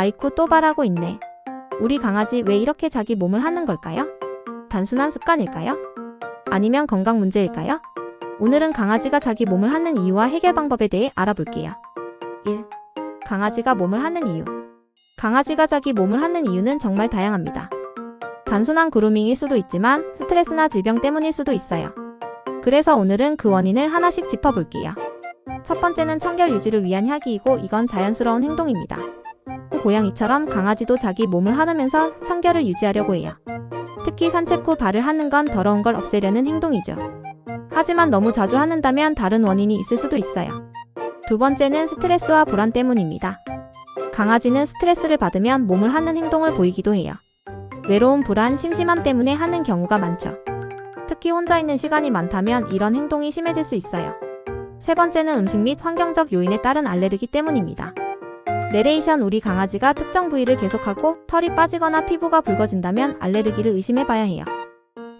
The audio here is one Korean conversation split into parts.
아이쿠 또 말하고 있네. 우리 강아지 왜 이렇게 자기 몸을 하는 걸까요? 단순한 습관일까요? 아니면 건강 문제일까요? 오늘은 강아지가 자기 몸을 하는 이유와 해결 방법에 대해 알아볼게요. 1. 강아지가 몸을 하는 이유. 강아지가 자기 몸을 하는 이유는 정말 다양합니다. 단순한 그루밍일 수도 있지만 스트레스나 질병 때문일 수도 있어요. 그래서 오늘은 그 원인을 하나씩 짚어볼게요. 첫 번째는 청결 유지를 위한 향기이고 이건 자연스러운 행동입니다. 고양이처럼 강아지도 자기 몸을 하면서 청결을 유지하려고 해요. 특히 산책 후 발을 하는 건 더러운 걸 없애려는 행동이죠. 하지만 너무 자주 하는다면 다른 원인이 있을 수도 있어요. 두 번째는 스트레스와 불안 때문입니다. 강아지는 스트레스를 받으면 몸을 하는 행동을 보이기도 해요. 외로움, 불안, 심심함 때문에 하는 경우가 많죠. 특히 혼자 있는 시간이 많다면 이런 행동이 심해질 수 있어요. 세 번째는 음식 및 환경적 요인에 따른 알레르기 때문입니다. 내레이션 우리 강아지가 특정 부위를 계속하고 털이 빠지거나 피부가 붉어진다면 알레르기를 의심해 봐야 해요.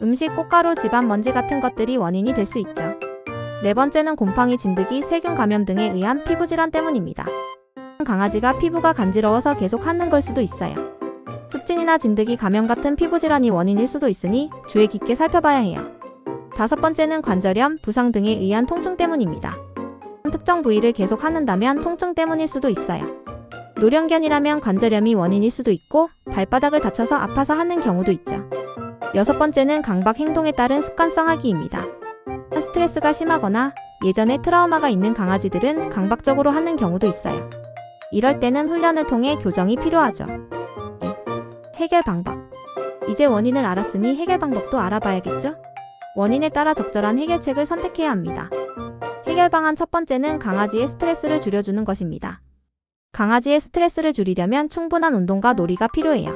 음식, 꽃가루, 집안 먼지 같은 것들이 원인이 될 수 있죠. 네 번째는 곰팡이, 진드기, 세균 감염 등에 의한 피부 질환 때문입니다. 강아지가 피부가 간지러워서 계속 하는 걸 수도 있어요. 습진이나 진드기 감염 같은 피부 질환이 원인일 수도 있으니 주의 깊게 살펴봐야 해요. 다섯 번째는 관절염, 부상 등에 의한 통증 때문입니다. 특정 부위를 계속 하는다면 통증 때문일 수도 있어요. 노령견이라면 관절염이 원인일 수도 있고 발바닥을 다쳐서 아파서 하는 경우도 있죠. 여섯 번째는 강박 행동에 따른 습관성 하기입니다. 스트레스가 심하거나 예전에 트라우마가 있는 강아지들은 강박적으로 하는 경우도 있어요. 이럴 때는 훈련을 통해 교정이 필요하죠. 해결 방법. 이제 원인을 알았으니 해결 방법도 알아봐야겠죠? 원인에 따라 적절한 해결책을 선택해야 합니다. 해결 방안 첫 번째는 강아지의 스트레스를 줄여주는 것입니다. 강아지의 스트레스를 줄이려면 충분한 운동과 놀이가 필요해요.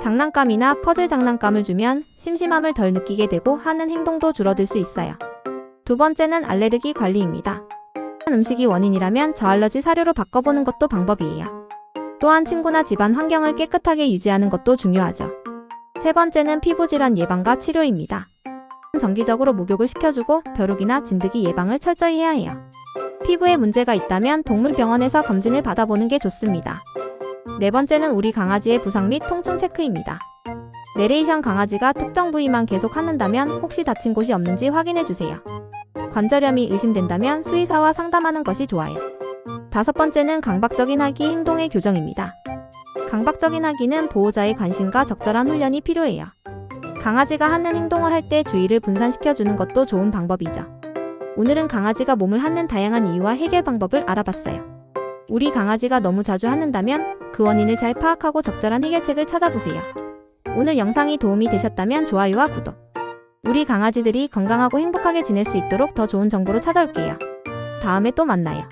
장난감이나 퍼즐 장난감을 주면 심심함을 덜 느끼게 되고 하는 행동도 줄어들 수 있어요. 두 번째는 알레르기 관리입니다. 음식이 원인이라면 저알러지 사료로 바꿔보는 것도 방법이에요. 또한 친구나 집안 환경을 깨끗하게 유지하는 것도 중요하죠. 세 번째는 피부질환 예방과 치료입니다. 정기적으로 목욕을 시켜주고 벼룩이나 진드기 예방을 철저히 해야 해요. 피부에 문제가 있다면 동물병원에서 검진을 받아보는 게 좋습니다. 네 번째는 우리 강아지의 부상 및 통증 체크입니다. 내레이션 강아지가 특정 부위만 계속 하는다면 혹시 다친 곳이 없는지 확인해 주세요. 관절염이 의심된다면 수의사와 상담하는 것이 좋아요. 다섯 번째는 강박적인 하기 행동의 교정입니다. 강박적인 하기는 보호자의 관심과 적절한 훈련이 필요해요. 강아지가 하는 행동을 할 때 주의를 분산시켜주는 것도 좋은 방법이죠. 오늘은 강아지가 몸을 하는 다양한 이유와 해결 방법을 알아봤어요. 우리 강아지가 너무 자주 하는다면 그 원인을 잘 파악하고 적절한 해결책을 찾아보세요. 오늘 영상이 도움이 되셨다면 좋아요와 구독. 우리 강아지들이 건강하고 행복하게 지낼 수 있도록 더 좋은 정보로 찾아올게요. 다음에 또 만나요.